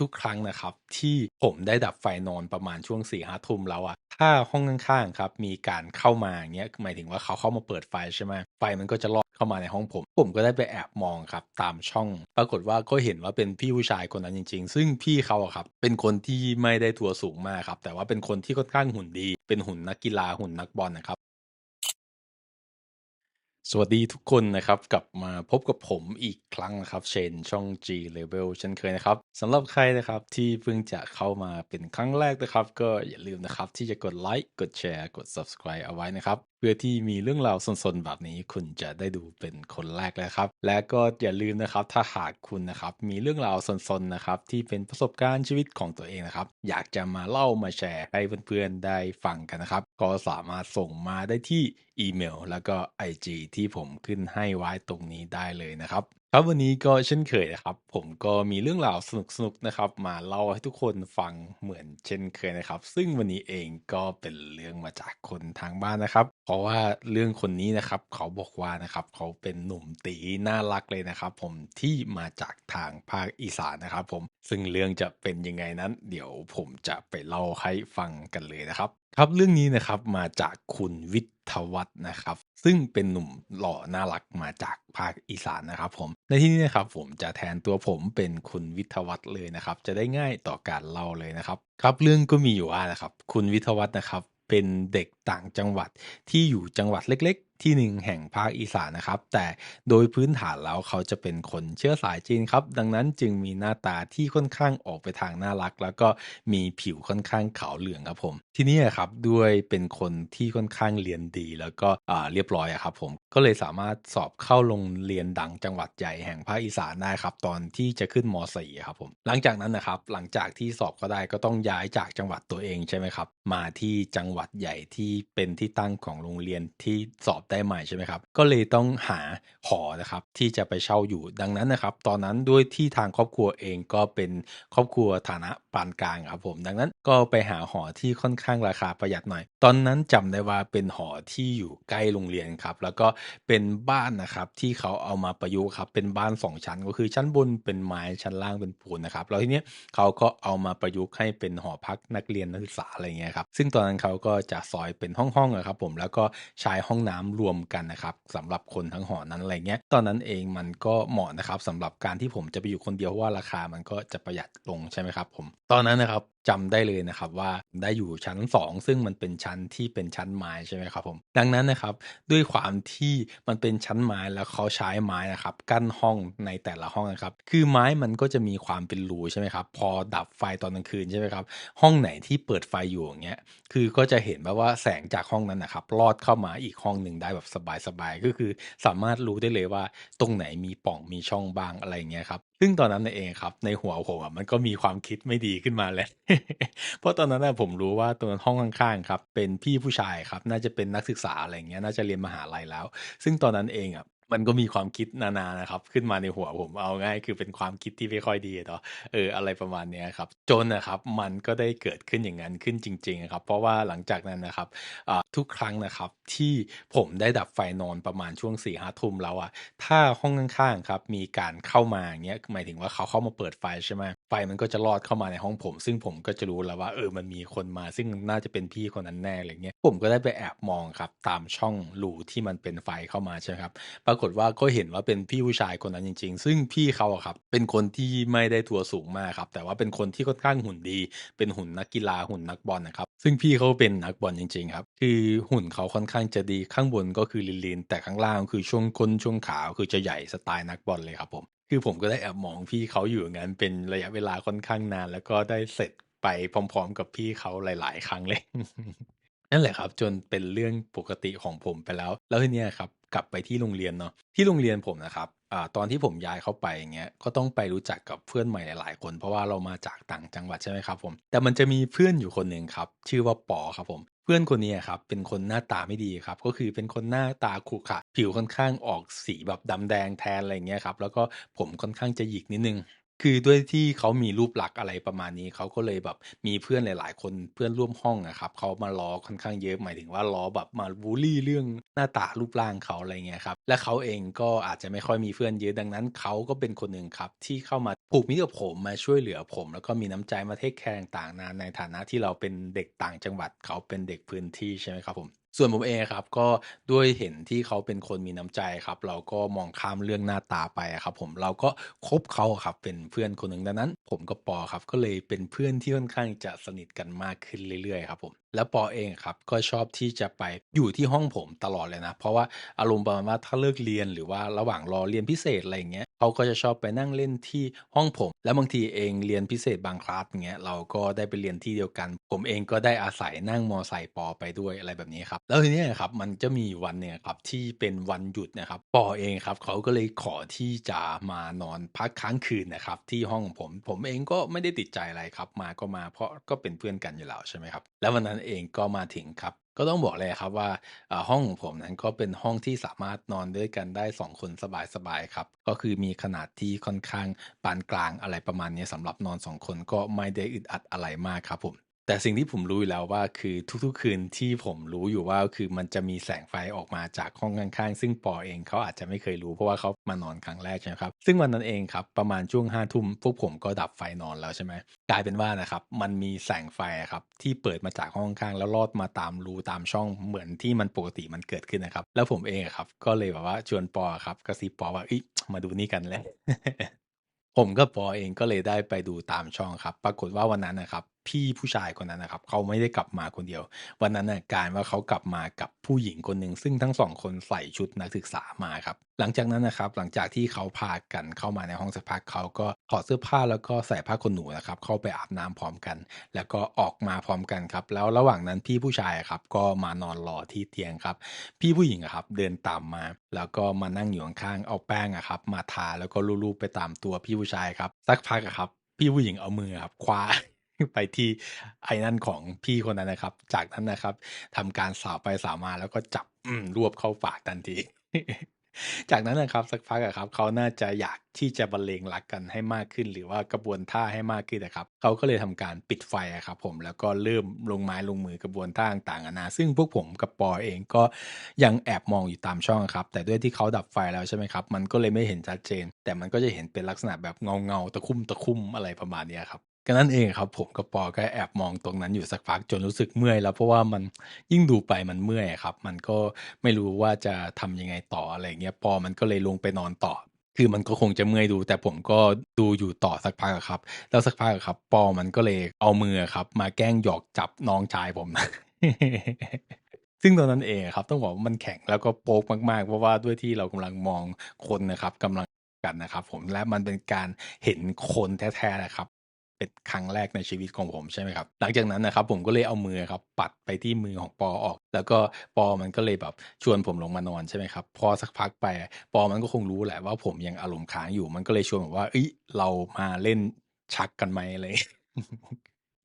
ทุกครั้งนะครับ ที่ผมได้ดับไฟนอนประมาณช่วง4-5ทุ่มแล้วอะถ้าห้องข้างๆครับมีการเข้ามาอย่างเงี้ยหมายถึงว่าเขาเข้ามาเปิดไฟใช่ไหมไฟมันก็จะลอดเข้ามาในห้องผม ผมก็ได้ไปแอบมองครับตามช่อง ปรากฏว่าก็เห็นว่าเป็นพี่ผู้ชายคนนั้นจริง ๆ ซึ่งพี่เขาอะครับเป็นคนที่ไม่ได้ตัวสูงมากครับแต่ว่าเป็นคนที่ค่อนข้างหุ่นดี เป็นหุ่นนักกีฬาหุ่นนักบอลนะครับ สวัสดีทุกคนนะครับ กลับมาพบกับผมอีกครั้งนะครับ เชนช่อง G Level เช่นเคยนะครับสำหรับใครนะครับที่เพิ่งจะเข้ามาเป็นครั้งแรกนะครับ ก็อย่าลืมนะครับที่จะกดไลค์กดแชร์กด Subscribe เอาไว้นะครับเพื่อที่มีเรื่องราวสนๆแบบนี้คุณจะได้ดูเป็นคนแรกเลยครับ และก็อย่าลืมนะครับถ้าหากคุณนะครับมีเรื่องราวสนๆนะครับที่เป็นประสบการณ์ชีวิตของตัวเองนะครับอยากจะมาเล่ามาแชร์ให้เพื่อนๆได้ฟังกันนะครับ ก็สามารถส่งมาได้ที่อีเมล แล้วก็ IG ที่ผมขึ้นให้ไว้ตรงนี้ได้เลยนะครับ ครับวันนี้ก็เช่นเคยนะครับ ผมก็มีเรื่องราวสนุกๆนะครับ มาเล่าให้ทุกคนฟังเหมือนเช่นเคยนะครับ ซึ่งวันนี้เองก็เป็นเรื่องมาจากคนทางบ้านนะครับ เพราะว่าเรื่องคนนี้นะครับ เขาบอกว่านะครับเขาเป็นหนุ่มตีน่ารักเลยนะครับ ผมที่มาจากทางภาคอีสานนะครับ ผมซึ่งเรื่องจะเป็นยังไงนั้น เดี๋ยวผมจะไปเล่าให้ฟังกันเลยนะครับ ครับเรื่องนี้นะครับมาจากคุณวิทยวัฒน์นะครับ ซึ่งเป็นหนุ่มหล่อน่ารักมาจากภาคอีสานนะครับผม ในที่นี้นะครับผมจะแทนตัวผมเป็นคุณวิทวัตเลยนะครับ จะได้ง่ายต่อการเล่าเลยนะครับ ครับเรื่องก็มีอยู่ว่านะครับ คุณวิทวัตนะครับเป็นเด็กต่างจังหวัดที่อยู่จังหวัดเล็ก ที่หนึ่งแห่งภาคอีสานนะครับ แต่โดยพื้นฐานแล้วเขาจะเป็นคนเชื้อสายจีนครับ ดังนั้นจึงมีหน้าตาที่ค่อนข้างออกไปทางน่ารัก แล้วก็มีผิวค่อนข้างขาวเหลืองครับผม ที่นี้อะครับด้วยเป็นคนที่ค่อนข้างเรียนดี แล้วก็เรียบร้อยครับผมก็เลยสามารถสอบเข้าโรงเรียนดังจังหวัดใหญ่แห่งภาคอีสานได้ครับ ตอนที่จะขึ้นม .4 ครับผมหลังจากนั้นนะครับหลังจากที่สอบก็ได้ก็ต้องย้ายจากจังหวัดตัวเองใช่ไหมครับมาที่จังหวัดใหญ่ที่เป็นที่ตั้งของโรงเรียนที่สอบได้ใหม่ใช่ไหมครับ ก็เลยต้องหาหอนะครับที่จะไปเช่าอยู่ดังนั้นนะครับ ตอนนั้นด้วยที่ทางครอบครัวเองก็เป็นครอบครัวฐานะ ปานกลางครับผม ดังนั้นก็ไปหาหอที่ค่อนข้างราคาประหยัดหน่อย ตอนนั้นจำได้ว่าเป็นหอที่อยู่ใกล้โรงเรียนครับ แล้วก็เป็นบ้านนะครับที่เขาเอามาประยุกต์ครับเป็นบ้าน 2 ชั้นก็คือชั้นบนเป็นไม้ชั้นล่างเป็นปูนนะครับแล้วทีเนี้ยเขาก็เอามาประยุกต์ให้เป็นหอพักนักเรียนนักศึกษาอะไรเงี้ยครับซึ่งตอนนั้นเขาก็จะซอยเป็นห้องๆอะครับผมแล้วก็ใช้ห้องน้ำรวมกันนะครับสำหรับคนทั้งหอนั้นอะไรเงี้ยตอนนั้นเองมันก็เหมาะนะครับสำหรับการที่ผมจะไปอยู่คนเดียวเพราะว่าราคามันก็จะประหยัดลงใช่ไหมครับผมตอนนั้นนะครับ จำได้เลยนะครับว่าได้อยู่ชั้น 2 ซึ่งมันเป็นชั้นที่เป็นชั้นไม้ใช่ไหมครับผมดังนั้นนะครับด้วยความที่มันเป็นชั้นไม้แล้วเขาใช้ไม้นะครับกั้นห้องในแต่ละห้องนะครับคือไม้มันก็จะมีความเป็นรูใช่ไหมครับพอดับไฟตอนกลางคืนใช่ไหมครับห้องไหนที่เปิดไฟอยู่อย่างเงี้ยคือก็จะเห็นแบบว่าแสงจากห้องนั้นนะครับลอดเข้ามาอีกห้องหนึ่งได้แบบสบายๆก็คือสามารถรู้ได้เลยว่าตรงไหนมีป่องมีช่องบางอะไรเงี้ยครับซึ่งตอนนั้นเองครับในหัวผมมันก็มีความคิดไม่ดีขึ้นมาเลยเพราะตอนนั้นนะผมรู้ว่าตรงห้องข้างๆครับเป็นพี่ผู้ชายครับ น่าจะเป็นนักศึกษาอะไรเงี้ยน่าจะเรียนมหาลัยแล้ว ซึ่งตอนนั้นเองอะ มันก็มีความคิดนานานะครับ ขึ้นมาในหัวผมเอาง่ายคือเป็นความคิดที่ไม่ค่อยดีเนาะเอออะไรประมาณนี้ครับ จนนะครับมันก็ได้เกิดขึ้นอย่างนั้นขึ้นจริงๆครับ เพราะว่าหลังจากนั้นนะครับทุกครั้งนะครับที่ผมได้ดับไฟนอนประมาณช่วง4ี่ห้าทุ่มแล้วอะถ้าห้องข้างๆครับมีการเข้ามาอย่างเงี้ยหมายถึงว่าเขาเข้ามาเปิดไฟใช่ไหมไฟมันก็จะลอดเข้ามาในห้องผม ซึ่งผมก็จะรู้แล้วว่าเออมันมีคนมา ซึ่งน่าจะเป็นพี่คนนั้นแน่อะไรเงี้ยผมก็ได้ไปแอบมองครับตามช่องรูที่มันเป็นไฟเข้ามาใช่ไหมครับปรากฏว่าก็เห็นว่าเป็นพี่ผู้ชายคนนั้นจริง ๆ ซึ่งพี่เขาอะครับเป็นคนที่ไม่ได้ตัวสูงมากครับ แต่ว่าเป็นคนที่ค่อนข้างหุ่นดี เป็นหุ่นนักกีฬาหุ่นนักบอลนะครับ ซึ่งพี่เขาเป็นนักบอลจริง ๆ ครับ คือหุ่นเขาค่อนข้างจะดีข้างบนก็คือลีนๆแต่ข้างล่างคือช่วงก้นช่วงขาคือจะใหญ่สไตล์นักบอลเลยครับผมคือผมก็ได้แอบมองพี่เขาอยู่งั้นเป็นระยะเวลาค่อนข้างนาน แล้วก็ได้เสร็จไปพร้อม ๆ กับพี่เขาหลาย ๆ ครั้งเลย นั่นแหละครับ จนเป็นเรื่องปกติของผมไปแล้ว แล้วทีเนี้ยครับกลับไปที่โรงเรียนเนาะที่โรงเรียนผมนะครับอ่าตอนที่ผมย้ายเข้าไปอย่างเงี้ยก็ต้องไปรู้จักกับเพื่อนใหม่หลายๆ คนเพราะว่าเรามาจากต่างจังหวัดใช่ไหมครับผมแต่มันจะมีเพื่อนอยู่คนหนึ่งครับชื่อว่าปอครับผมเพื่อนคนนี้ครับเป็นคนหน้าตาไม่ดีครับก็คือเป็นคนหน้าตาขรุขระผิวค่อนข้างออกสีแบบดำแดงแทนอะไรเงี้ยครับแล้วก็ผมค่อนข้างจะหยิกนิดนึง คือด้วยที่เขามีรูปลักษณ์อะไรประมาณนี้ เขาก็เลยแบบมีเพื่อนหลาย ๆ คนเพื่อนร่วมห้องอะครับ เขามาล้อค่อนข้างเยอะ หมายถึงว่าล้อแบบมาบุลลี่เรื่องหน้าตารูปร่างเขาอะไรเงี้ยครับ และเขาเองก็อาจจะไม่ค่อยมีเพื่อนเยอะดังนั้น เขาก็เป็นคนหนึ่งครับที่เข้ามาผูกมิตรกับผมมาช่วยเหลือผม แล้วก็มีน้ำใจมาเทกแคร์ต่างๆนาในฐานะที่เราเป็นเด็กต่างจังหวัดเขาเป็นเด็กพื้นที่ใช่ไหมครับผม ส่วนผมเองครับ ก็ด้วยเห็นที่เขาเป็นคนมีน้ำใจครับ เราก็มองข้ามเรื่องหน้าตาไปอะครับ ผมเราก็คบเขาอะครับเป็นเพื่อนคนหนึ่งดังนั้น ผมกับปอครับก็เลยเป็นเพื่อนที่ค่อนข้างจะสนิทกันมากขึ้นเรื่อยๆครับผมแล้วปอเองครับก็ชอบที่จะไปอยู่ที่ห้องผมตลอดเลยนะ เพราะว่าอารมณ์ประมาณว่าถ้าเลิกเรียนหรือว่าระหว่างรอเรียนพิเศษอะไรอย่างเงี้ย เขาก็จะชอบไปนั่งเล่นที่ห้องผม แล้วบางทีเองเรียนพิเศษบางคลาสเงี้ยเราก็ได้ไปเรียนที่เดียวกัน ผมเองก็ได้อาศัยนั่งมอไซค์ปอไปด้วยอะไรแบบนี้ครับ แล้วทีเนี้ยอะครับมันจะมีวันหนึ่งอะครับที่เป็นวันหยุดนะครับปอเองครับเขาก็เลยขอที่จะมานอนพักค้างคืนนะครับที่ห้องของผม ผมเองก็ไม่ได้ติดใจอะไรครับ มาก็มาเพราะก็เป็นเพื่อนกันอยู่แล้วใช่ไหมครับ แล้ววันนั้นเองก็มาถึงครับ ก็ต้องบอกเลยครับว่าอ่าห้องของผมนั้นก็เป็นห้องที่สามารถนอนด้วยกันได้ 2 คนสบายๆครับ ก็คือมีขนาดที่ค่อนข้างปานกลางอะไรประมาณนี้สำหรับนอน 2 คนก็ไม่ได้อึดอัดอะไรมากครับผม แต่สิ่งที่ผมรู้อยู่แล้วว่าคือทุกๆคืนที่ผมรู้อยู่ว่าคือมันจะมีแสงไฟออกมาจากห้องข้างๆ ซึ่งปอเองเขาอาจจะไม่เคยรู้เพราะว่าเขามานอนครั้งแรกใช่ไหมครับ ซึ่งวันนั้นเองครับประมาณช่วง5ทุ่มพวกผมก็ดับไฟนอนแล้วใช่ไหมกลายเป็นว่านะครับมันมีแสงไฟครับที่เปิดมาจากห้องข้างแล้วลอดมาตามรูตามช่องเหมือนที่มันปกติมันเกิดขึ้นนะครับ แล้วผมเองครับก็เลยแบบว่าชวนปอครับกระซิบปอว่าเฮ้ยมาดูนี่กันแล้วผมกับปอเองก็เลยได้ไปดูตามช่องครับ ปรากฏว่าวันนั้นนะครับ พี่ผู้ชายคนนั้นนะครับ เขาไม่ได้กลับมาคนเดียว วันนั้นนะกายเป็นว่าเขากลับมากับผู้หญิงคนหนึ่งซึ่งทั้ง2คนใส่ชุดนักศึกษามาครับหลังจากนั้นนะครับหลังจากที่เขาพากันเข้ามาในห้องสักพักเขาก็ถอดเสื้อผ้าแล้วก็ใส่ผ้าขนหนูนะครับเข้าไปอาบน้ำพร้อมกัน แล้วก็ออกมาพร้อมกันครับแล้วระหว่างนั้นพี่ผู้ชายครับก็มานอนรอที่เตียงครับพี่ผู้หญิงครับเดินตามมา แล้วก็มานั่งอยู่ข้างๆเอาแป้งครับมาทาแล้วก็ลูบๆไปตามตัวพี่ผู้ชายครับสักพักครับพี่ผู้หญิงเอามือครับคว้า ไปที่ไอ้นั่นของพี่คนนั้นนะครับ จากนั้นนะครับทำการสาวไปสาวมาแล้วก็จับรวบเข้าปากทันที จากนั้นนะครับสักพักอะครับเขาน่าจะอยากที่จะบรรเลงรักกันให้มากขึ้น หรือว่ากระบวนท่าให้มากขึ้นอะครับเขาก็เลยทำการปิดไฟอะครับผมแล้วก็เริ่มลงไม้ลงมือกระบวนท่าต่างๆนานาซึ่งพวกผมกับปอเองก็ยังแอบมองอยู่ตามช่องครับ แต่ด้วยที่เขาดับไฟแล้วใช่ไหมครับ มันก็เลยไม่เห็นชัดเจน แต่มันก็จะเห็นเป็นลักษณะแบบเงาๆตะคุ่มๆอะไรประมาณนี้ครับ ก็นั่นเองครับผมกับปอก็แอบมองตรงนั้นอยู่สักพักจนรู้สึกเมื่อยแล้วเพราะว่ามันยิ่งดูไปมันเมื่อยครับ มันก็ไม่รู้ว่าจะทำยังไงต่ออะไรเงี้ยปอมันก็เลยลงไปนอนต่อ คือมันก็คงจะเมื่อยดู แต่ผมก็ดูอยู่ต่อสักพักครับ แล้วสักพักครับ ปอมันก็เลยเอามือครับ มาแกล้งหยอกจับน้องชายผมซึ่งตอนนั้นเองครับ ต้องบอกว่ามันแข็งแล้วก็โป๊กมากๆ เพราะว่าด้วยที่เรากำลังมองคนนะครับกำลังกันนะครับ ผมและมันเป็นการเห็นคนแท้ๆนะครับ เป็นครั้งแรกในชีวิตของผมใช่ไหมครับ หลังจากนั้นนะครับผมก็เลยเอามือครับปัดไปที่มือของปอออก แล้วก็ปอมันก็เลยแบบชวนผมลงมานอนใช่ไหมครับ พอสักพักไปปอมันก็คงรู้แหละว่าผมยังอารมณ์ค้างอยู่ มันก็เลยชวนผมว่า เอ้ยเรามาเล่นชักกันไหมอะไร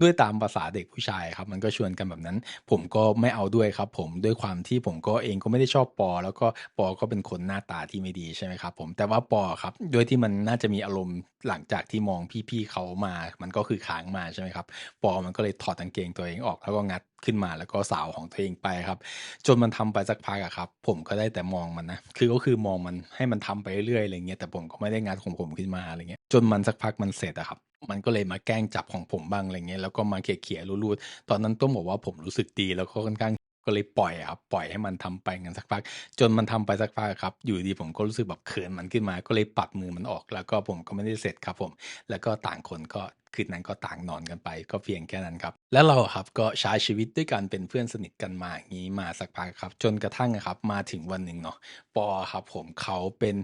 ด้วยตามภาษาเด็กผู้ชายครับ มันก็ชวนกันแบบนั้น ผมก็ไม่เอาด้วยครับ ผมด้วยความที่ผมก็เองก็ไม่ได้ชอบปอ แล้วก็ปอก็เป็นคนหน้าตาที่ไม่ดีใช่ไหมครับ ผมแต่ว่าปอครับด้วยที่มันน่าจะมีอารมณ์หลังจากที่มองพี่ๆเขามา มันก็คือค้างมาใช่ไหมครับ ปอมันก็เลยถอดกางเกงตัวเองออกแล้วก็งัด ขึ้นมาแล้วก็สาวของตัวเองไปครับ จนมันทำไปสักพักอะครับ ผมก็ได้แต่มองมันนะคือก็คือมองมันให้มันทำไปเรื่อยๆอะไรเงี้ยแต่ผมก็ไม่ได้งัดของผมขึ้นมาอะไรเงี้ยจนมันสักพักมันเสร็จอะครับ มันก็เลยมาแกล้งจับของผมบ้างอะไรเงี้ยแล้วก็มาเขี่ยๆรูดๆตอนนั้นต้องบอกว่าผมรู้สึกดีแล้วก็ค่อนข้างก็เลยปล่อยครับปล่อยให้มันทำไปงั้นสักพัก จนมันทำไปสักพักครับ อยู่ดีผมก็รู้สึกแบบเขินมันขึ้นมา ก็เลยปัดมือมันออก แล้วก็ผมก็ไม่ได้เสร็จครับผม แล้วก็ต่างคนก็ คืนนั้นก็ต่างนอนกันไป ก็เพียงแค่นั้นครับ แล้วเราครับก็ใช้ชีวิตด้วยกันเป็นเพื่อนสนิทกันมาอย่างงี้มาสักพักครับ จนกระทั่งครับมาถึงวันหนึ่งเนาะปอครับผมเขาเป็น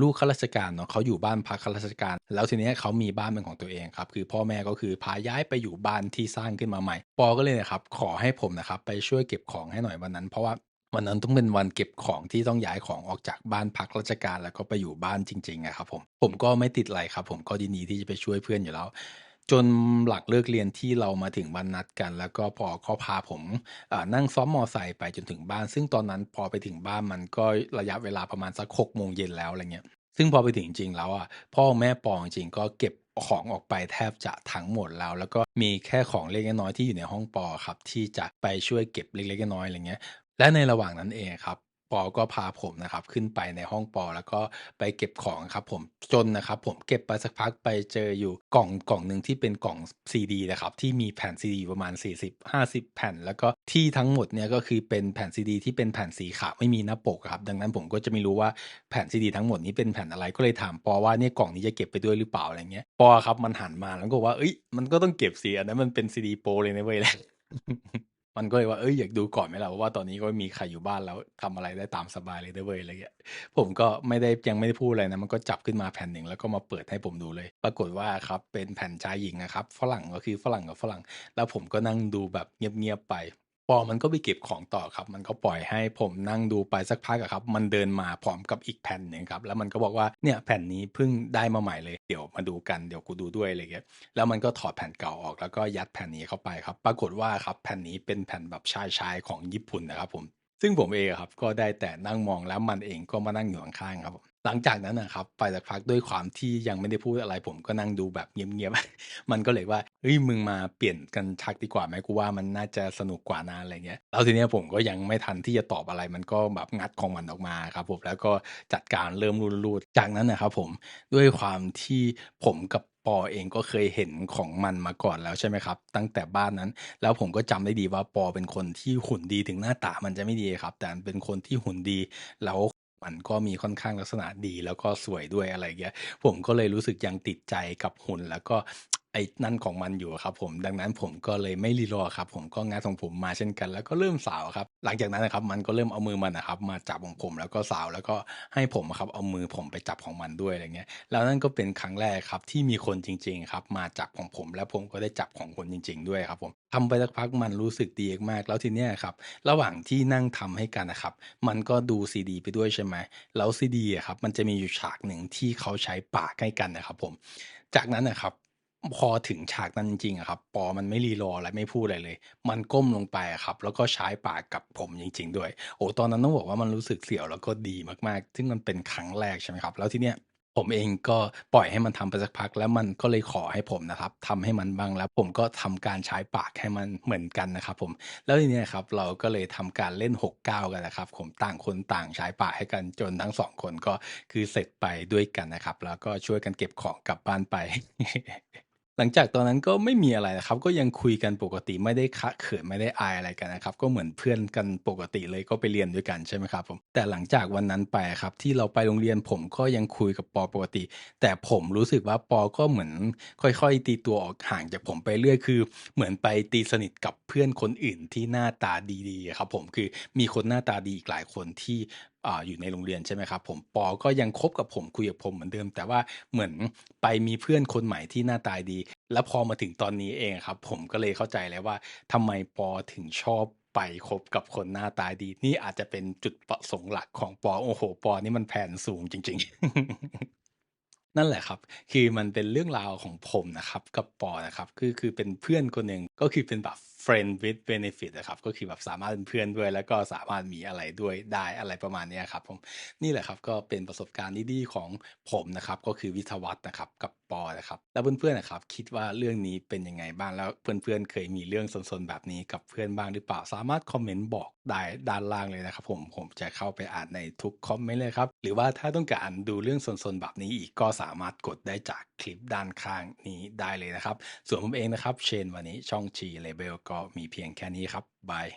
ลูกข้าราชการเนาะเขาอยู่บ้านพักข้าราชการ แล้วทีนี้เขามีบ้านเป็นของตัวเองครับคือพ่อแม่ก็คือพาย้ายไปอยู่บ้านที่สร้างขึ้นมาใหม่ ปอก็เลยอะครับขอให้ผมนะครับไปช่วยเก็บของให้หน่อยวันนั้น เพราะว่า วันนั้นต้องเป็นวันเก็บของที่ต้องย้ายของออกจากบ้านพักราชการแล้วก็ไปอยู่บ้านจริงๆอะครับผมผมก็ไม่ติดอะไรครับ ผมก็ยินดีที่จะไปช่วยเพื่อนอยู่แล้ว จนหลังเลิกเรียนที่เรามาถึงวันนัดกัน แล้วก็พอเขาพาผมนั่งซ้อมมอไซค์ไปจนถึงบ้าน ซึ่งตอนนั้นพอไปถึงบ้านมันก็ระยะเวลาประมาณสัก6โมงเย็นแล้วอะไรเงี้ยซึ่งพอไปถึงจริงๆแล้วอะพ่อแม่ปอจริงก็เก็บของออกไปแทบจะทั้งหมดแล้ว แล้วก็มีแค่ของเล็กน้อยๆที่อยู่ในห้องปอครับที่จะไปช่วยเก็บเล็กๆน้อยๆอะไรเงี้ย และในระหว่างนั้นเองครับ ปอก็พาผมนะครับ ขึ้นไปในห้องปอ แล้วก็ไปเก็บของครับ ผมจนนะครับ ผมเก็บไปสักพักไปเจออยู่กล่องกล่องหนึ่งที่เป็นกล่องซีดีนะครับ ที่มีแผ่นซีดีประมาณ 40-50 แผ่น แล้วก็ที่ทั้งหมดเนี่ยก็คือเป็นแผ่นซีดีที่เป็นแผ่นสีขาวไม่มีหน้าปกครับ ดังนั้นผมก็จะไม่รู้ว่าแผ่นซีดีทั้งหมดนี้เป็นแผ่นอะไรก็เลยถามปอว่าเนี่ยกล่องนี้จะเก็บไปด้วยหรือเปล่าอะไรเงี้ยปอครับมันหันมาแล้วก็ว่าเฮ้ยมันก็ต้องเก็บสิอันนั้นมันเป็นซีดีโปรเลยนะเว้ย มันก็เลยว่าเอ้ยอยากดูก่อนไหมล่ะว่าตอนนี้ก็มีใครอยู่บ้านแล้วทำอะไรได้ตามสบายเลยนะเว้ยอะไรเงี้ยผมก็ไม่ได้ยังไม่ได้พูดอะไรนะมันก็จับขึ้นมาแผ่นหนึ่งแล้วก็มาเปิดให้ผมดูเลย ปรากฏว่าครับเป็นแผ่นชายหญิงนะครับฝรั่งก็คือฝรั่งกับฝรั่ง แล้วผมก็นั่งดูแบบเงียบๆไป อมันก็ไปเก็บของต่อครับ มันก็ปล่อยให้ผมนั่งดูไปสักพักอะครับ มันเดินมาพร้อมกับอีกแผ่นหนึ่งครับ แล้วมันก็บอกว่าเนี่ยแผ่นนี้เพิ่งได้มาใหม่เลย เดี๋ยวมาดูกันเดี๋ยวกูดูด้วยอะไรเงี้ยแล้วมันก็ถอดแผ่นเก่าออกแล้วก็ยัดแผ่นนี้เข้าไปครับ ปรากฏว่าครับแผ่นนี้เป็นแผ่นแบบชายๆของญี่ปุ่นนะครับผมซึ่งผมเองครับก็ได้แต่นั่งมองแล้วมันเองก็มานั่งอยู่ข้างๆครับผมหลังจากนั้นนะครับไปสักพักด้วยความที่ยังไม่ได้พูดอะไรผมก็นั่งดูแบบเงียบๆมันก็เลยว่า เฮ้ยมึงมาเปลี่ยนกันชักดีกว่าไหมกูว่ามันน่าจะสนุกกว่านะอะไรเงี้ยแล้วทีเนี้ยผมก็ยังไม่ทันที่จะตอบอะไรมันก็แบบงัดของมันออกมาครับผมแล้วก็จัดการเริ่มรูดๆจากนั้นนะครับผมด้วยความที่ผมกับปอเองก็เคยเห็นของมันมาก่อนแล้วใช่ไหมครับ ตั้งแต่บ้านนั้น แล้วผมก็จำได้ดีว่าปอเป็นคนที่หุ่นดีถึงหน้าตามันจะไม่ดีครับ แต่เป็นคนที่หุ่นดีแล้วมันก็มีค่อนข้างลักษณะดีแล้วก็สวยด้วยอะไรเงี้ยผมก็เลยรู้สึกยังติดใจกับหุ่น แล้วก็ ไอ้นั่นของมันอยู่ครับผม ดังนั้นผมก็เลยไม่รีรอครับ ผมก็งัดของผมมาเช่นกัน แล้วก็เริ่มสาวครับ หลังจากนั้นอะครับมันก็เริ่มเอามือมันอะครับ มาจับของผมแล้วก็สาวแล้วก็ให้ผมครับเอามือผมไปจับของมันด้วยอะไรเงี้ย แล้วนั่นก็เป็นครั้งแรกครับที่มีคนจริง ๆ ครับ มาจับของผม แล้วผมก็ได้จับของคนจริง ๆ ด้วยครับผมทำไปสักพักมันรู้สึกดีมากแล้วทีเนี้ยครับระหว่างที่นั่งทำให้กันอะครับ มันก็ดูซีดี ไปด้วยใช่ไหมแล้วซีดีครับมันจะมีอยู่ฉากหนึ่งที่เขาใช้ปากให้กันนะครับผม จากนั้นนะครับ พอถึงฉากนั้นจริงๆอะครับ ปอมันไม่รีรออะไรไม่พูดอะไรเลย มันก้มลงไปอะครับ แล้วก็ใช้ปากกับผมจริง ๆ ด้วย โอ้ตอนนั้นต้องบอกว่ามันรู้สึกเสียวแล้วก็ดีมากๆ ซึ่งมันเป็นครั้งแรกใช่ไหมครับ แล้วทีเนี้ยผมเองก็ปล่อยให้มันทำไปสักพัก แล้วมันก็เลยขอให้ผมนะครับทำให้มันบ้างแล้วผมก็ทำการใช้ปากให้มันเหมือนกันนะครับผมแล้วทีเนี้ยครับเราก็เลยทำการเล่น6-9กันนะครับ ผมต่างคนต่างใช้ปากให้กันจนทั้ง2คนก็คือเสร็จไปด้วยกันนะครับ แล้วก็ช่วยกันเก็บของกลับบ้านไป ลังจากตอนนั้นก็ไม่มีอะไรนะครับ ก็ยังคุยกันปกติไม่ได้คะเขินไม่ได้อายอะไรกันนะครับ ก็เหมือนเพื่อนกันปกติเลยก็ไปเรียนด้วยกันใช่ไหมครับผมแต่หลังจากวันนั้นไปครับที่เราไปโรงเรียนผมก็ยังคุยกับปอปกติ แต่ผมรู้สึกว่าปอก็เหมือนค่อยๆ ตีตัวออกห่างจากผมไปเรื่อยคือ เหมือนไปตีสนิทกับเพื่อนคนอื่นที่หน้าตาดีๆครับผมคือมีคนหน้าตาดีอีกหลายคนที่ อ่าอยู่ในโรงเรียนใช่ไหมครับผมปอก็ยังคบกับผมคุยกับผมเหมือนเดิม แต่ว่าเหมือนไปมีเพื่อนคนใหม่ที่หน้าตาดี แล้วพอมาถึงตอนนี้เองครับ ผมก็เลยเข้าใจแล้วว่าทำไมปอถึงชอบไปคบกับคนหน้าตาดี นี่อาจจะเป็นจุดประสงค์หลักของปอโอ้โฮปอนี่มันแผนสูงจริง ๆนั่นแหละครับ คือมันเป็นเรื่องราวของผมนะครับ กับปอนะครับ คือคือเป็นเพื่อนคนหนึ่ง ก็คือเป็นแบบ friend with benefit อะครับ ก็คือแบบสามารถเป็นเพื่อนด้วย แล้วก็สามารถมีอะไรด้วยได้อะไรประมาณนี้ครับผมนี่แหละครับก็เป็นประสบการณ์ดีๆของผมนะครับ ก็คือวิทวัฒน์นะครับกับปอนะครับ แล้วเพื่อนๆอะครับ คิดว่าเรื่องนี้เป็นยังไงบ้าง?แล้วเพื่อนๆเคยมีเรื่องซนๆแบบนี้กับเพื่อนบ้างหรือเปล่า?สามารถคอมเมนต์บอกได้ด้านล่างเลยนะครับ ผมผมจะเข้าไปอ่านในทุกคอมเมนต์เลยครับหรือว่าถ้าต้องการดูเรื่องซนๆแบบนี้อีกก็สามารถกดได้จาก คลิปด้านข้างนี้ได้เลยนะครับ ส่วนผมเองนะครับ เชนวันนี้ช่องชีเลเบลก็มีเพียงแค่นี้ครับบาย